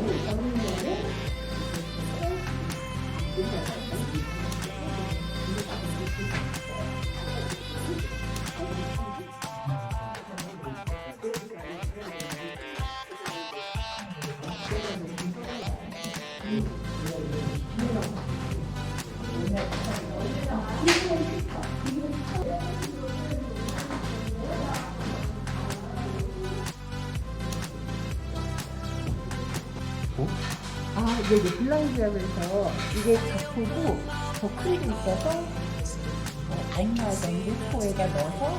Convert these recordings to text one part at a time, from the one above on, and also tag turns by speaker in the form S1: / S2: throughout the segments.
S1: Thank
S2: you. 이게 이제 블라인드라고 해서 이게 작고도 더큰게 있어서 어, 엄마 정도 코에다 넣어서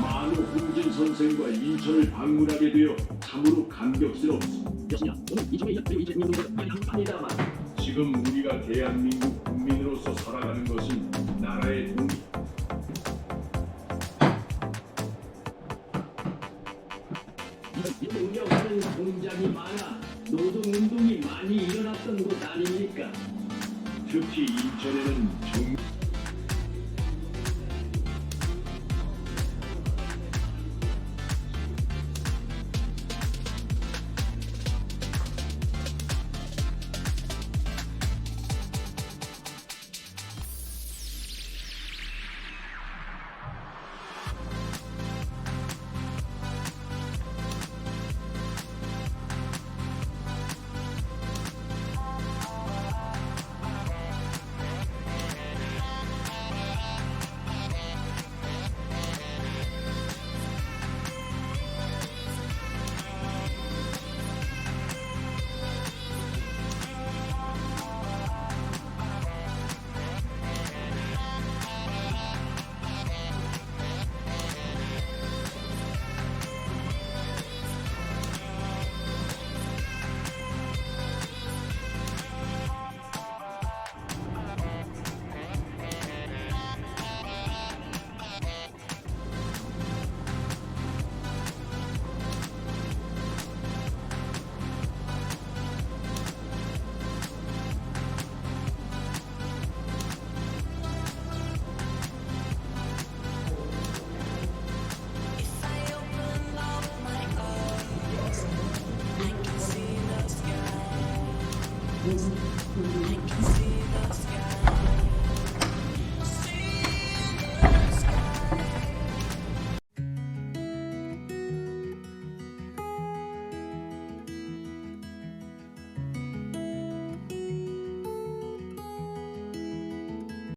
S3: 만호 홍진 선생과 인천을 방문하게 되어 참으로 감격스럽습니다. 지금 우리가 대한민국 국민으로서 살아가는 것은 나라의 독립. 운영하는 공장이 많아 노동운동이 많이 일어났던 곳 아닙니까? 특히 인천에는 정...